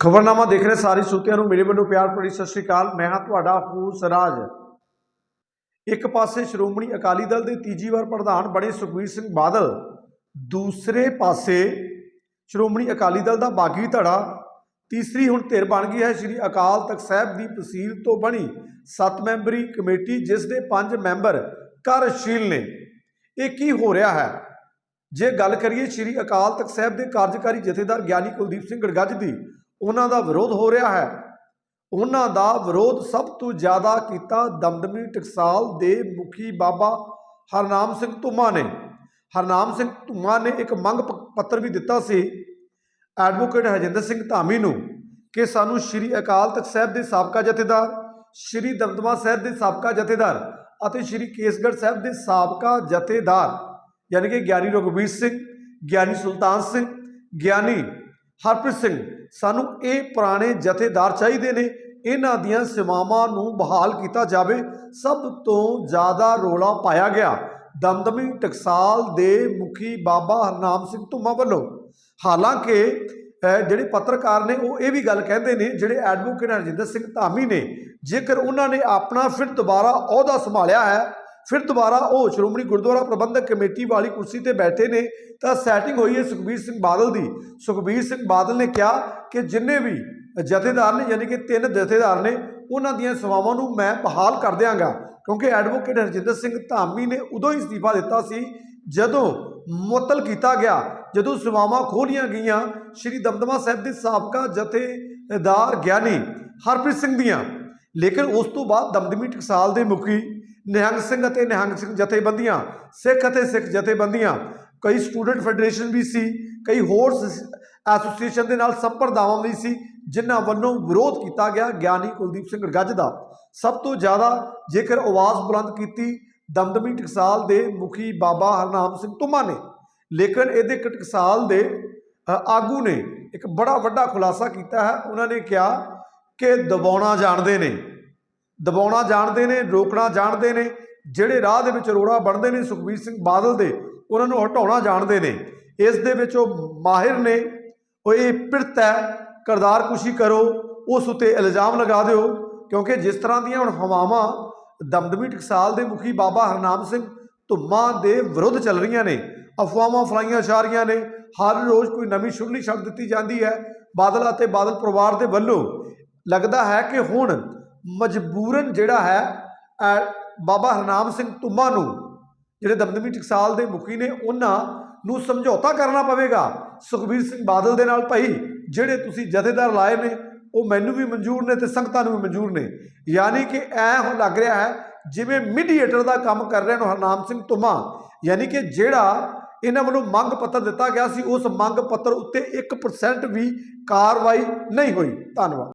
ਖਬਰਨਾਮਾ ਦੇਖ ਰਹੇ ਸਾਰੇ ਸਰੋਤਿਆਂ ਨੂੰ ਮੇਰੇ ਵੱਲੋਂ ਪਿਆਰ ਭਰੀ ਸਤਿ ਸ਼੍ਰੀ ਅਕਾਲ। ਮੈਂ ਹਾਂ ਤੁਹਾਡਾ ਹੂਸ ਰਾਜ। ਇੱਕ ਪਾਸੇ ਸ਼੍ਰੋਮਣੀ ਅਕਾਲੀ ਦਲ ਦੇ ਤੀਜੀ ਵਾਰ ਪ੍ਰਧਾਨ ਬਣੇ ਸੁਖਬੀਰ ਸਿੰਘ ਬਾਦਲ, ਦੂਸਰੇ ਪਾਸੇ ਸ਼੍ਰੋਮਣੀ ਅਕਾਲੀ ਦਲ ਦਾ ਬਾਗੀ ਧੜਾ, ਤੀਸਰੀ ਹੁਣ ਧਿਰ ਬਣ ਗਈ ਹੈ। ਸ੍ਰੀ ਅਕਾਲ ਤਖਤ ਸਾਹਿਬ ਦੀ ਤਹਿਸੀਲ ਤੋਂ ਬਣੀ ਸੱਤ ਮੈਂਬਰੀ ਕਮੇਟੀ, ਜਿਸ ਦੇ ਪੰਜ ਮੈਂਬਰ ਕਾਰਜਸ਼ੀਲ ਨੇ। ਇਹ ਕੀ ਹੋ ਰਿਹਾ ਹੈ? ਜੇ ਗੱਲ ਕਰੀਏ ਸ੍ਰੀ ਅਕਾਲ ਤਖਤ ਸਾਹਿਬ ਦੇ ਕਾਰਜਕਾਰੀ ਜਥੇਦਾਰ ਗਿਆਨੀ ਕੁਲਦੀਪ ਸਿੰਘ ਗੜਗੱਜ ਦੀ ਉਹਨਾਂ ਦਾ ਵਿਰੋਧ ਹੋ ਰਿਹਾ ਹੈ। ਉਹਨਾਂ ਦਾ ਵਿਰੋਧ ਸਭ ਤੋਂ ਜ਼ਿਆਦਾ ਕੀਤਾ ਦਮਦਮੀ ਟਕਸਾਲ ਦੇ ਮੁਖੀ ਬਾਬਾ ਹਰਨਾਮ ਸਿੰਘ ਧੁੰਮਾ ਨੇ। ਹਰਨਾਮ ਸਿੰਘ ਧੁੰਮਾ ਨੇ ਇੱਕ ਮੰਗ ਪੱਤਰ ਵੀ ਦਿੱਤਾ ਸੀ ਐਡਵੋਕੇਟ ਹਰਜਿੰਦਰ ਸਿੰਘ ਧਾਮੀ ਨੂੰ ਕਿ ਸਾਨੂੰ ਸ੍ਰੀ ਅਕਾਲ ਤਖਤ ਸਾਹਿਬ ਦੇ ਸਾਬਕਾ ਜਥੇਦਾਰ, ਸ੍ਰੀ ਦਮਦਮਾ ਸਾਹਿਬ ਦੇ ਸਾਬਕਾ ਜਥੇਦਾਰ ਅਤੇ ਸ੍ਰੀ ਕੇਸਗੜ੍ਹ ਸਾਹਿਬ ਦੇ ਸਾਬਕਾ ਜਥੇਦਾਰ, ਯਾਨੀ ਕਿ ਗਿਆਨੀ ਰਘੁਬੀਰ ਸਿੰਘ, ਗਿਆਨੀ ਸੁਲਤਾਨ ਸਿੰਘ, ਗਿਆਨੀ ਹਰਪ੍ਰੀਤ ਸਿੰਘ, ਸਾਨੂੰ ਇਹ ਪੁਰਾਣੇ ਜਥੇਦਾਰ ਚਾਹੀਦੇ ਨੇ। ਇਹਨਾਂ ਦੀਆਂ ਸੇਵਾਵਾਂ ਨੂੰ ਬਹਾਲ ਕੀਤਾ ਜਾਵੇ। ਸਭ ਤੋਂ ਜ਼ਿਆਦਾ ਰੋਲਾ ਪਾਇਆ ਗਿਆ ਦਮਦਮੀ ਟਕਸਾਲ ਦੇ ਮੁਖੀ ਬਾਬਾ ਹਰਨਾਮ ਸਿੰਘ ਧੁੰਮਾ ਵੱਲੋਂ। ਹਾਲਾਂਕਿ ਜਿਹੜੇ ਪੱਤਰਕਾਰ ਨੇ, ਉਹ ਇਹ ਵੀ ਗੱਲ ਕਹਿੰਦੇ ਨੇ, ਜਿਹੜੇ ਐਡਵੋਕੇਟ ਹਰਜਿੰਦਰ ਸਿੰਘ ਧਾਮੀ ਨੇ, ਜੇਕਰ ਉਹਨਾਂ ਨੇ ਆਪਣਾ ਫਿਰ ਦੁਬਾਰਾ ਅਹੁਦਾ ਸੰਭਾਲਿਆ ਹੈ ਫਿਰ ਦੁਬਾਰਾ ਉਹ ਸ਼੍ਰੋਮਣੀ ਗੁਰਦੁਆਰਾ ਪ੍ਰਬੰਧਕ ਕਮੇਟੀ ਵਾਲੀ ਕੁਰਸੀ ਤੇ ਬੈਠੇ ਨੇ, ਤਾਂ ਸੈਟਿੰਗ ਹੋਈ ਹੈ ਸੁਖਬੀਰ ਸਿੰਘ ਬਾਦਲ ਦੀ। ਸੁਖਬੀਰ ਸਿੰਘ ਬਾਦਲ ਨੇ ਕਿਹਾ ਕਿ ਜਿੰਨੇ ਵੀ ਜਥੇਦਾਰ ਨੇ, ਯਾਨੀ ਕਿ ਤਿੰਨ ਜਥੇਦਾਰ ਨੇ, ਉਹਨਾਂ ਦੀਆਂ ਸੇਵਾਵਾਂ ਨੂੰ ਮੈਂ ਬਹਾਲ ਕਰ ਦਿਆਂਗਾ। ਕਿਉਂਕਿ ਐਡਵੋਕੇਟ ਹਰਜਿੰਦਰ ਸਿੰਘ ਧਾਮੀ ਨੇ ਉਦੋਂ ਹੀ ਅਸਤੀਫਾ ਦਿੱਤਾ ਸੀ, ਜਦੋਂ ਮੁਅੱਤਲ ਕੀਤਾ ਗਿਆ। ਜਦੋਂ ਸੇਵਾਵਾਂ ਖੋਲੀਆਂ ਗਈਆਂ, ਸ਼੍ਰੀ ਦਮਦਮਾ ਸਾਹਿਬ ਦੇ ਸਾਬਕਾ ਜਥੇਦਾਰ ਗਿਆਨੀ ਹਰਪ੍ਰੀਤ ਸਿੰਘ ਦੀਆਂ। ਲੇਕਿਨ ਉਸ ਤੋਂ ਬਾਅਦ ਦਮਦਮੀ ਟਕਸਾਲ ਦੇ ਮੁਖੀ ਨਿਹੰਗ ਸਿੰਘ ਅਤੇ ਨਿਹੰਗ ਸਿੰਘ ਜਥੇਬੰਦੀਆਂ, ਸਿੱਖ ਅਤੇ ਸਿੱਖ ਜਥੇਬੰਦੀਆਂ, ਕਈ ਸਟੂਡੈਂਟ ਫੈਡਰੇਸ਼ਨ ਵੀ ਸੀ, ਕਈ ਹੋਰ ਸ- ਐਸੋਸੀਏਸ਼ਨ ਦੇ ਨਾਲ ਸੰਪਰਦਾਵਾਂ ਵੀ ਸੀ, ਜਿਨ੍ਹਾਂ ਵੱਲੋਂ ਵਿਰੋਧ ਕੀਤਾ ਗਿਆ ਗਿਆਨੀ ਕੁਲਦੀਪ ਸਿੰਘ ਗੱਜ ਦਾ। ਸਭ ਤੋਂ ਜ਼ਿਆਦਾ ਜੇਕਰ ਆਵਾਜ਼ ਬੁਲੰਦ ਕੀਤੀ ਦਮਦਮੀ ਟਕਸਾਲ ਦੇ ਮੁਖੀ ਬਾਬਾ ਹਰਨਾਮ ਸਿੰਘ ਧੁੰਮਾ ਨੇ, ਲੇਕਿਨ ਇਹਦੇ ਟਕਸਾਲ ਦੇ ਆਗੂ ਨੇ ਇੱਕ ਬੜਾ ਵੱਡਾ ਖੁਲਾਸਾ ਕੀਤਾ ਹੈ। ਉਹਨਾਂ ਨੇ ਕਿਹਾ ਕਿ ਦਬਾਉਣਾ ਜਾਣਦੇ ਨੇ। ਦਬਾਉਣਾ ਜਾਣਦੇ ਨੇ, ਰੋਕਣਾ ਜਾਣਦੇ ਨੇ, ਜਿਹੜੇ ਰਾਹ ਦੇ ਵਿੱਚ ਰੋੜਾ ਬਣਦੇ ਨੇ ਸੁਖਬੀਰ ਸਿੰਘ ਬਾਦਲ ਦੇ, ਉਹਨਾਂ ਨੂੰ ਹਟਾਉਣਾ ਜਾਣਦੇ ਨੇ। ਇਸ ਦੇ ਵਿੱਚ ਉਹ ਮਾਹਿਰ ਨੇ, ਉਹ ਇਹ ਪਿਰਤ ਹੈ, ਕਰਦਾਰ ਕੁਸ਼ੀ ਕਰੋ, ਉਸ ਉਤੇ ਇਲਜ਼ਾਮ ਲਗਾ ਦਿਓ, ਕਿਉਂਕਿ ਜਿਸ ਤਰ੍ਹਾਂ ਦੀਆਂ ਹੁਣ ਹਵਾਵਾਂ ਦਮਦਮੀ ਟਕਸਾਲ ਦੇ ਮੁਖੀ ਬਾਬਾ ਹਰਨਾਮ ਸਿੰਘ ਧੁੰਮਾ ਦੇ ਵਿਰੁੱਧ ਚੱਲ ਰਹੀਆਂ ਨੇ, ਅਫਵਾਹਾਂ ਫਲਾਈਆਂ ਜਾ ਰਹੀਆਂ ਨੇ, ਹਰ ਰੋਜ਼ ਕੋਈ ਨਵੀਂ ਸ਼ੁਭਲੀ ਛੱਡ ਦਿੱਤੀ ਜਾਂਦੀ ਹੈ, ਬਾਦਲ ਅਤੇ ਬਾਦਲ ਪਰਿਵਾਰ ਦੇ ਵੱਲੋਂ ਲੱਗਦਾ ਹੈ ਕਿ ਹੁਣ ਮਜਬੂਰਨ ਜਿਹੜਾ ਹੈ ਬਾਬਾ ਹਰਨਾਮ ਸਿੰਘ ਧੁੰਮਾ ਨੂੰ, ਜਿਹੜੇ ਦਮਦਮੀ ਟਕਸਾਲ ਦੇ ਮੁਖੀ ਨੇ, ਉਹਨਾਂ ਨੂੰ ਸਮਝੌਤਾ ਕਰਨਾ ਪਵੇਗਾ। ਸੁਖਬੀਰ ਸਿੰਘ ਬਾਦਲ ਦੇ ਨਾਲ ਭਾਈ, ਜਿਹੜੇ ਤੁਸੀਂ ਜਥੇਦਾਰ ਲਾਏ ਨੇ, ਉਹ ਮੈਨੂੰ ਵੀ ਮਨਜ਼ੂਰ ਨੇ ਤੇ ਸੰਗਤਾਂ ਨੂੰ ਵੀ ਮਨਜ਼ੂਰ ਨੇ। ਯਾਨੀ ਕਿ ਐ ਹੁਣ ਲੱਗ ਰਿਹਾ ਹੈ, ਜਿਵੇਂ ਮੀਡੀਏਟਰ ਦਾ ਕੰਮ ਕਰ ਰਹੇ ਨੇ ਹਰਨਾਮ ਸਿੰਘ ਧੁੰਮਾ ਯਾਨੀ ਕਿ ਜਿਹੜਾ ਇਹਨਾਂ ਵੱਲੋਂ ਮੰਗ ਪੱਤਰ ਦਿੱਤਾ ਗਿਆ ਸੀ, ਉਸ ਮੰਗ ਪੱਤਰ ਉੱਤੇ 1% ਵੀ ਕਾਰਵਾਈ ਨਹੀਂ ਹੋਈ। ਧੰਨਵਾਦ।